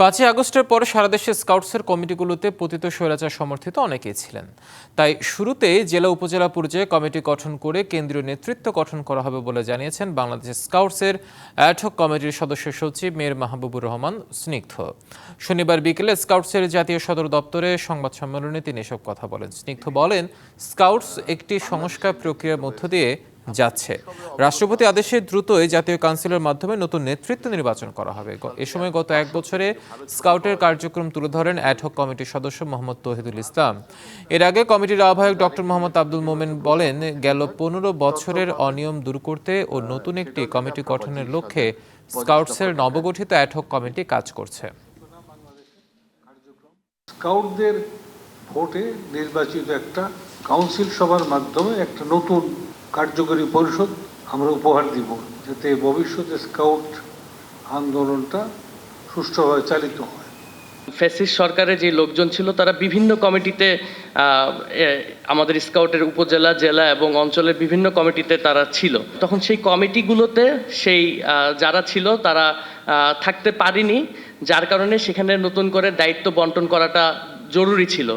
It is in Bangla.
পাঁচই আগস্টের পরে সারা দেশে স্কাউটসের কমিটিগুলোতে পতিত স্বৈরাচার সমর্থিত অনেকেই ছিলেন। তাই শুরুতেই জেলা উপজেলা পর্যায়ে কমিটি গঠন করে কেন্দ্রীয় নেতৃত্ব গঠন করা হবে বলে জানিয়েছেন বাংলাদেশ স্কাউটসের অ্যাডহক কমিটির সদস্য সচিব মেয়র মাহবুবুর রহমান স্নিগ্ধ। শনিবার বিকেলে স্কাউটসের জাতীয় সদর দপ্তরে সংবাদ সম্মেলনে তিনি এসব কথা বলেন। স্নিগ্ধ বলেন, স্কাউটস একটি সংস্কার প্রক্রিয়ার মধ্য দিয়ে যাচ্ছে। রাষ্ট্রপতি আদেশে দ্রুতই জাতীয় কাউন্সিলের মাধ্যমে নতুন নেতৃত্ব নির্বাচন করা হবে। এ সময় গত এক বছরে স্কাউটের কার্যক্রম তুলে ধরেন অ্যাডহক কমিটির সদস্য মোহাম্মদ তহিদুল ইসলাম। এর আগে কমিটির আহ্বায়ক ডক্টর মোহাম্মদ আব্দুল মোমেন বলেন, গেল পনেরো বছরের অনিয়ম দূর করতে ও নতুন একটি কমিটি গঠনের লক্ষ্যে স্কাউটসের নবগঠিত অ্যাডহক কমিটি কাজ করছে। স্কাউটদের ভোটে নির্বাচিত একটা কাউন্সিল সভার মাধ্যমে একটা নতুন কার্যকরী পরিষদ, আমরা উপহার দিব যাতে ভবিষ্যতে স্কাউট আন্দোলনটা সুষ্ঠুভাবে চালিত হয়। ফ্যাসিস্ট সরকারের যে লোকজন ছিল, তারা বিভিন্ন কমিটিতে আমাদের স্কাউটের উপজেলা, জেলা এবং অঞ্চলের বিভিন্ন কমিটিতে তারা ছিল। তখন সেই কমিটিগুলোতে সেই যারা ছিল, তারা থাকতে পারেনি, যার কারণে সেখানে নতুন করে দায়িত্ব বন্টন করাটা জরুরি ছিল।